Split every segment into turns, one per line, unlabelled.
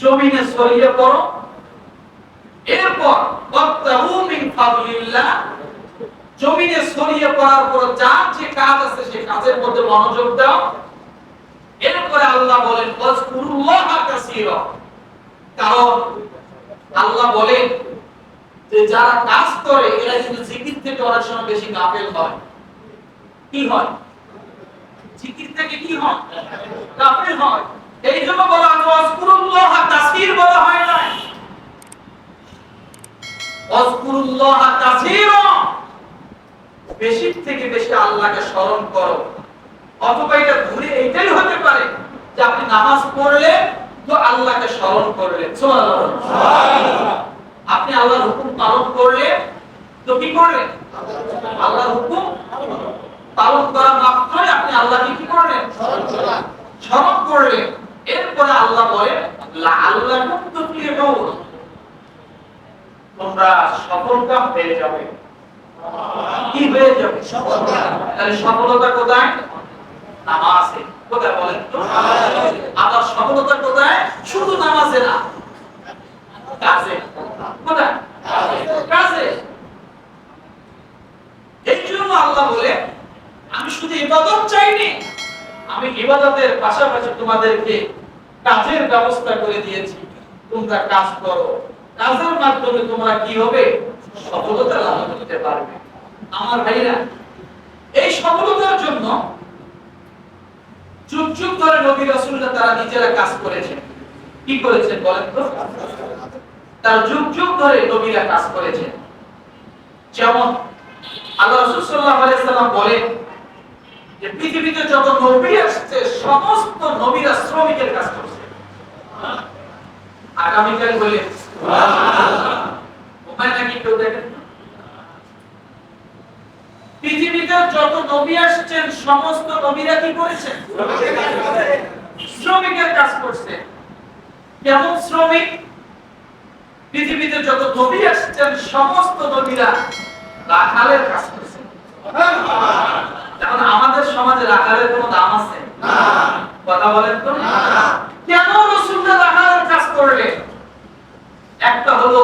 জমিনে ছড়িয়ে পড়ো। এরপর মিন জমিনে ছড়িয়ে পড়ার পর যার যে কাজ আছে সেই কাজের মধ্যে মনোযোগ দাও। এরপরে আল্লাহ বলেন কারণ আল্লাহ বলেন যে যারা কাজ করে, এরা কিন্তু জিকির থেকে অনেক সময় বেশি গাফেল হয়। কি হয়? জিকির থেকে কি হয়? গাফেল হয়। এই জন্য বলা ওয়াজকুরুল্লাহ কাসীর বলা হয় না ওয়াজকুরুল্লাহ কাসীরা বেশি থেকে বেশি আল্লাহকে স্মরণ করো। অথবা এটা ঘুরে এইটাই হতে পারে যে আপনি নামাজ পড়লে তো আল্লাহকে স্মরণ সুবহানাল্লাহ। আপনি আল্লাহর হুকুম পালন করলে তো কি করলেন? আল্লাহর হুকুম পালন করা মাত্রই আপনি আল্লাহকে কি করলেন? স্মরণ করলেন। এরপরে আল্লাহ বলেন তোমরা হয়ে যাবে। কি হয়ে যাবে? সফলতা কোথায়? নামাজে। কোথায় বলেন তো? আবার সফলতা কোথায়? শুধু নামাজে না। কাজে। কোথায়? কাজে। এই জন্য আল্লাহ বলে আমি শুধু ইবাদত চাইনি আমি ইবাদতের পাশাপাশি তোমাদেরকে কাজের ব্যবস্থা করে দিয়েছি। তোমরা কাজ করো। কাজের মাধ্যমে তোমরা কি হবে? সফলতা লাভ করতে পারবে। আমার ভাইরা, এই সফলতার জন্য যুগ যুগ ধরে নবী রাসূলরা তারা নিজেরা কাজ করেছেন। কি করেছেন বলেন তো? তার যুগ যুগ ধরে নবীরা কাজ করেছেন। যেমন আল্লাহ রাসূল সাল্লাল্লাহু আলাইহি সাল্লাম বলেন যে পৃথিবীতে যত নবী আসছে সমস্ত নবীরা শ্রমিকের কাজ করছে। আগামীকাল বলে উপায় নাকি কেউ দেখেন পৃথিবীতে যত নবী আসছেন সমস্ত নবীরা কি করেছেন শ্রমিকের কাজ করছে। কেমন শ্রমিক? পৃথিবীতে যত নবী আসছেন সমস্ত নবীরা রাখালের কাজ করছে। এখন আমাদের সমাজে রাখালের কোনো দাম আছে? কথা বলেন তো। কেন রসুলরা রাখালের কাজ করলে? একটা হলো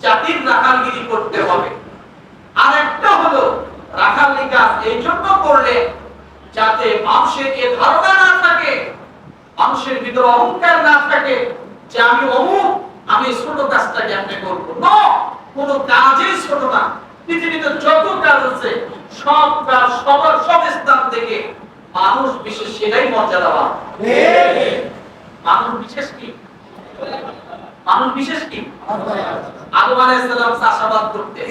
জাতির রাখালগিরি করতে হবে। আর একটা হলো রাখালি কাজ এই জন্য করলে যাতে মানুষের এ ধারণা না থাকে মানুষের ভিতরে অহংকার না থাকে যে আমি অমুক আমি ছোট কাজটা কেমনে করব। কোনো কাজই ছোট না। পৃথিবীতে যত কাজ আছে সব সব স্থান থেকে মানুষ বিশেষ সেটাই মর্যাদা মানুষ বিশেষ কি? মানুষ বিশেষ কি? আদম আলাইহিস সালাম চাষাবাদ করতেন।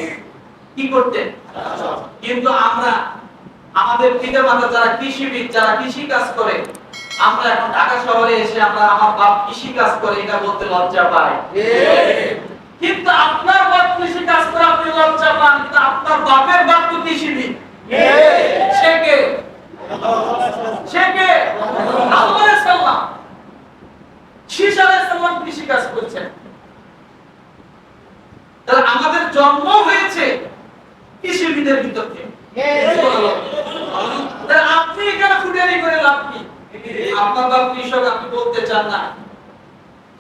কি করতেন? কিন্তু আমরা, আমাদের পিতা মাতা যারা কৃষিবিদ, যারা কৃষি কাজ করে, আমরা এখন ঢাকা শহরে এসে আমরা আমার বাপ কৃষি কাজ করে, এটা বলতে লজ্জা পাই কিন্তু আপনার বাপ কৃষি কাজ করে আপনি লজ্জা পান কিন্তু আপনার বাপের বাপ তো কৃষিবিদ। সে কে? সে কে? আল্লাহ আলাইহিস শীষ আলাইহিস কৃষি কাজ করছেন। তাহলে আমাদের জন্ম হয়েছে কৃষিবিদের ভিতর থেকে। আপনি এখানে করে লাভ কি? আপনার বাপ কৃষক আপনি বলতে চান না।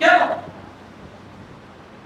কেন?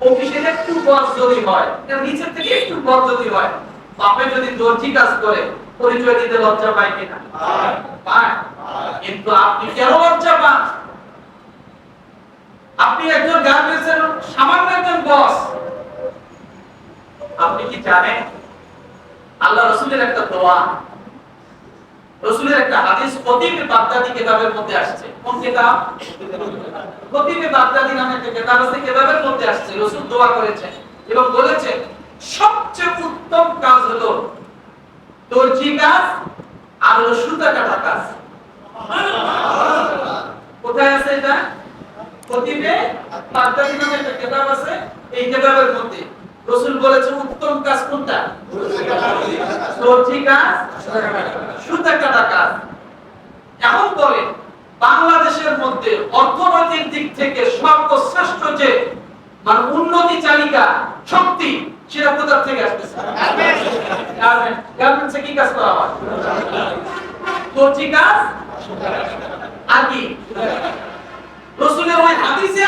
অফিসে একটু বড় যদি হয় নিচের থেকে একটু বড় যদি হয়। বাপে যদি দর্জি কাজ করে পরিচয় দিতে লজ্জা পায় কিনা? পায়। কিন্তু আপনি কেন লজ্জা পান? আপনি একজন গার্মেন্টসের সামান্য একজন বস। আপনি কি জানেন? আল্লাহ রসুলের একটা দোয়া রসুলের একটা হাদিস, খতিবে বাগদাদি কিতাবের মধ্যে আসছে। কোন কিতাব? খতিবে বাগদাদি নামে একটা কিতাব আছে, কিতাবের মধ্যে আসছে। রসুল দোয়া এবং সবচেয়ে উত্তম কাজ হলো দর্জি কাজ আর কাটা কাজ কোথায় আছে এটা? খতিবে বাগদাদি নামে একটা কিতাব আছে, এই কিতাবের মধ্যে। রাসূল বলেছেন উত্তম কাজ কোনটা? দর্জি কাজ সুতা কাটা কাজ এখন বলেন বাংলাদেশের মধ্যে অর্থনৈতিক দিক থেকে সর্বশ্রেষ্ঠ যে মানে উন্নতি চালিকা শক্তি সেটা কোথা থেকে আসতেছে কি কাজ করা আর কি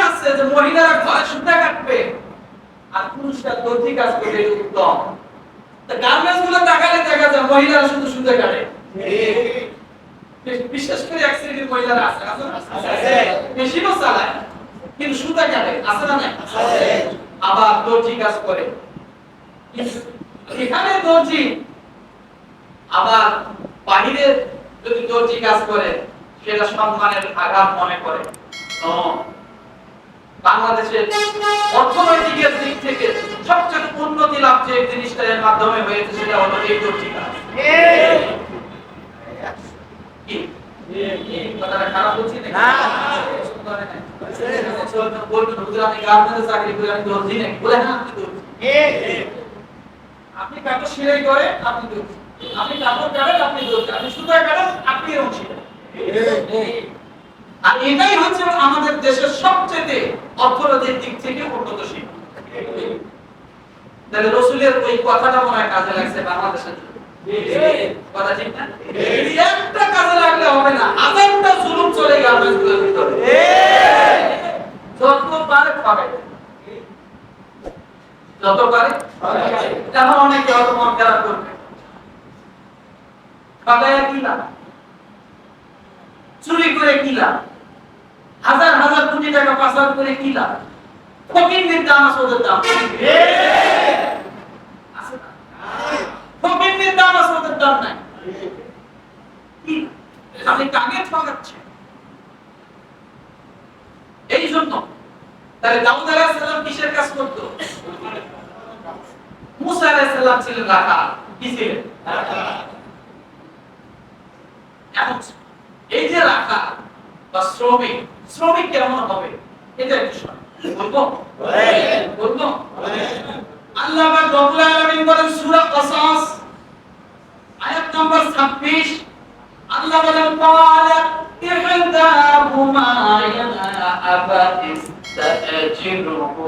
আছে যে মহিলারা ঘরে সুতা কাটবে আর পুরুষরা দর্জি কাজ করবে উত্তম। গার্মেন্টসগুলো তাকালে দেখা যায় মহিলারা শুধু সুতা কাটে বিশেষ করে এক শ্রেণির মহিলারা আছে আছে মেশিনও চালায় কিন্তু সুতা কাটে আছে না নাই? আবার দর্জি কাজ করে। এখানে দর্জি আবার বাহিরে যদি দর্জি কাজ করে সেটা সম্মানের আঘাত মনে করে। বাংলাদেশের অর্থনৈতিকের দিক থেকে সবচেয়ে উন্নতি লাভ যে মাধ্যমে হয়েছে সেটা হলো এই দর্জি কাজ কি? কথাটা খারাপ বলছি নাকি? বলে নাই। বলবেন, হুজুর, আমি গার্মেন্টসে চাকরি করি, আমি দর্জি নাকি? বলে, আপনি দর্জি। আপনি করে আপনি আপনি কাপড় কাটেন আপনি আপনি সুতা কাটেন আপনি অংশীদার আর এটাই হচ্ছে আমাদের দেশের সবচেয়ে অর্থনৈতিক দিক থেকে উন্নতশীল তাহলে রসুলের ওই কথাটা মনে কাজে লাগছে বাংলাদেশের জন্য। কথা ঠিক না? একটা কাজে লাগলে হবে না হাজারটা জুলুম চলে গার্মেন্টসগুলোর ভিতরে। যত পারে পাবে। যত পারে এখন অনেকে হয়তো মন খারাপ করবে। পাগায়া কি লাভ? চুরি করে কি লাভ? হাজার হাজার কোটি টাকা পাচার করে কি লাভ? ফকিরদের দাম। আছে ওদের দাম? ফকিরদের দাম আছে ওদের দাম নাই? আপনি কাকে ঠকাচ্ছেন? এই জন্য। তাহলে দাউদ আলাইহিস সালাম কিসের কাজ করতো? মুসা আলাইহিস সালাম ছিলেন রাখা। কি ছিলেন এখন এই যে রাখা বা শ্রমিক শ্রমিক কেমন হবে? এটা একটু শোনেন। বলব? বলব? আল্লাহ পাক রব্বুল আলামিন বলেন সূরা কসাস আয়াত নম্বর 26 আল্লাহ বলেন ক্বালা ইহদাহুমা ইয়া আবাতিস তাজিরুহু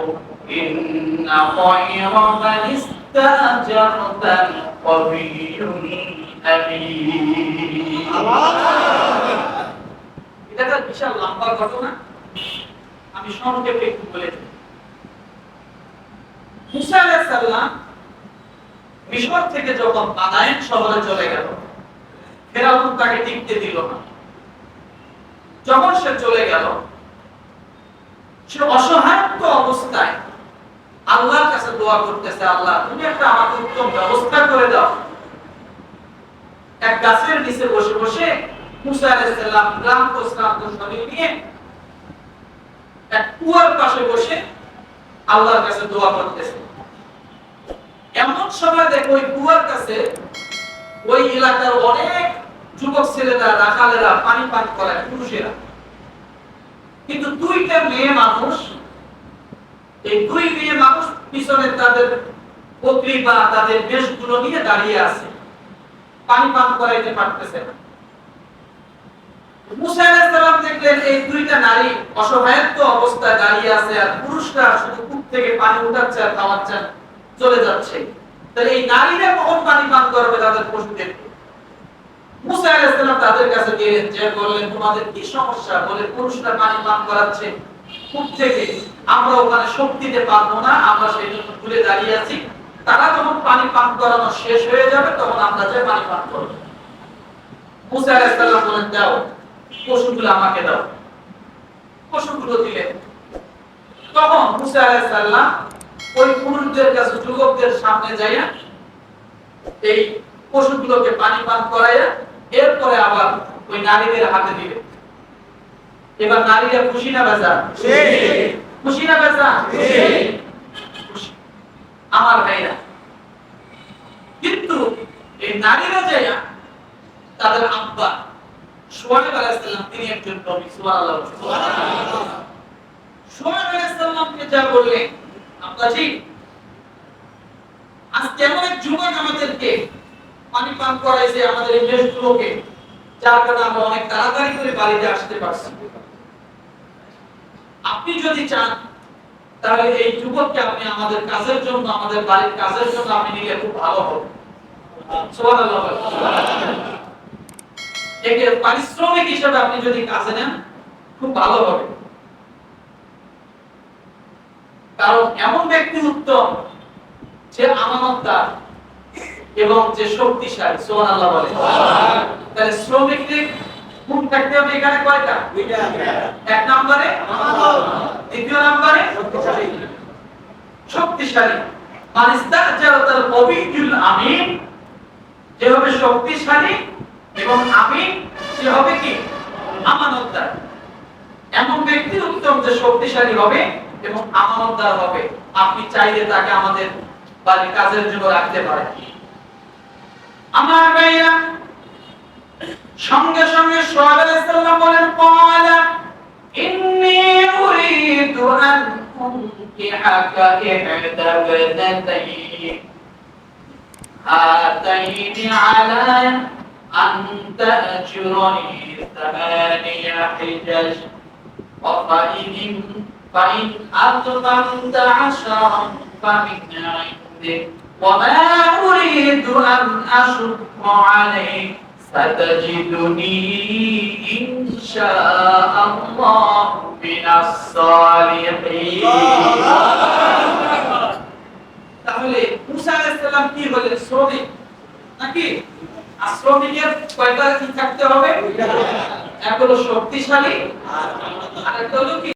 ইন্না খায়রা মান ইস্তাজারতাল কবিয়্যুল আমিন এটা একটা বিশাল লম্বা ঘটনা। আমি সংক্ষেপে একটু বলে মুসা মিশর থেকে যখন শহরে চলে গেল, ফেরাউন তাকে টিকতে দিল না। যখন সে চলে গেল, সে অসহায়ত্ব অবস্থায় আল্লাহর কাছে দোয়া করতেছে, আল্লাহ, তুমি একটা আমাকে উত্তম ব্যবস্থা করে দাও। এক গাছের নিচে বসে বসে মুসা আলাইহিস শ্রান্ত শরীর নিয়ে কুয়ার পাশে বসে আল্লাহর কাছে দোয়া করতেছে। এমন সময় দেখো ওই কুয়ার কাছে ওই এলাকার অনেক যুবক ছেলেরা, রাখালেরা, পানি পান করে পুরুষেরা। কিন্তু দুইটা মেয়ে মানুষ, এই দুই মেয়ে মানুষ পিছনে তাদের বকরি বা তাদের বেশগুলো নিয়ে দাঁড়িয়ে আছে। পানি পান করাইতে পারতেছে না। মুসা আলাইহিস দেখলেন এই দুইটা নারী অসহায়ত্ব অবস্থায় দাঁড়িয়ে আছে আর পুরুষরা শুধু কূপ থেকে পানি উঠাচ্ছে আর খাওয়াচ্ছে চলে যাচ্ছে। তাহলে এই নারীরা কখন পানি পান করবে তাদের পশুদেরকে মুসা আলাইহিস তাদের কাছে গেলেন, যে বললেন, তোমাদের কি সমস্যা? বলে, পুরুষরা পানি পান করাচ্ছে। কূপ থেকে আমরা ওখানে শক্তি দিতে পারব না, আমরা সেই জন্য ঘুরে দাঁড়িয়ে আছি। তারা যখন পানি পান করানো শেষ হয়ে যাবে, তখন আমরা যে পানি পান করব। মুসা আলাইহিস বলেন, দাও। পশুগুলো আমাকে দাও। পশুগুলো দিলেন তখন মুসা আলাইহিস সালাম ওই পুরুষদের কাছে, যুবকদের সামনে যাইয়া এই পশুগুলোকে পানি পান করাইয়া এরপরে আবার ওই নারীদের হাতে দিবে। এবার নারীরা খুশি না বেজা খুশি না বেজা আমার ভাইরা, কিন্তু এই নারীরা যাইয়া তাদের আব্বা তিনি একজন যা বললেন এক যুবক আমাদেরকে পানি পান করাইছে, আমাদের যার কারণে আমরা অনেক তাড়াতাড়ি করে বাড়িতে আসতে পারছি। আপনি যদি চান, তাহলে এই যুবককে আপনি আমাদের কাজের জন্য, আমাদের বাড়ির কাজের জন্য আপনি নিলে খুব ভালো হবে। একে পারিশ্রমিক হিসেবে আপনি যদি কাজে নেন, খুব ভালো হবে। কারণ এমন ব্যক্তি উত্তম, যে আমানতদার এবং যে শক্তিশালী, সুবহানাল্লাহ বলে তাহলে শ্রমিকদের গুণ থাকতে হবে এখানে কয়টা? এক নম্বরে দ্বিতীয় নম্বরে শক্তিশালী। মানিস্তার জারাতাল কবিউল আমিন। যে হবে শক্তিশালী এবং আমিন সে হবে কি আমানতদার এমন ব্যক্তি উত্তম যে শক্তিশালী হবে এবং আমানতদার হবে আপনি চাইলে তাকে আমাদের বাড়ির কাজের জন্য রাখতে পারেন আমার ভাইয়া সঙ্গে সঙ্গে সোহাব আলাইহিস সালাম বলেন ক্বালা ইন্নী উরিদু আন উনকিহাকা ইহদা বনাতাই هاتين على أن تأجرني ثمانية حجج وفإن فإن أتممت عشرا فمن عندك وما أريد أن أشق عليك ستجدني إن شاء الله من الصالحين তাহলে মুসা আলাইহিস সালাম কি হলেন শ্রমিক নাকি আর শ্রমিকের কয়টা কি থাকতে হবে? এক হলো শক্তিশালী আর একটা হলো কি?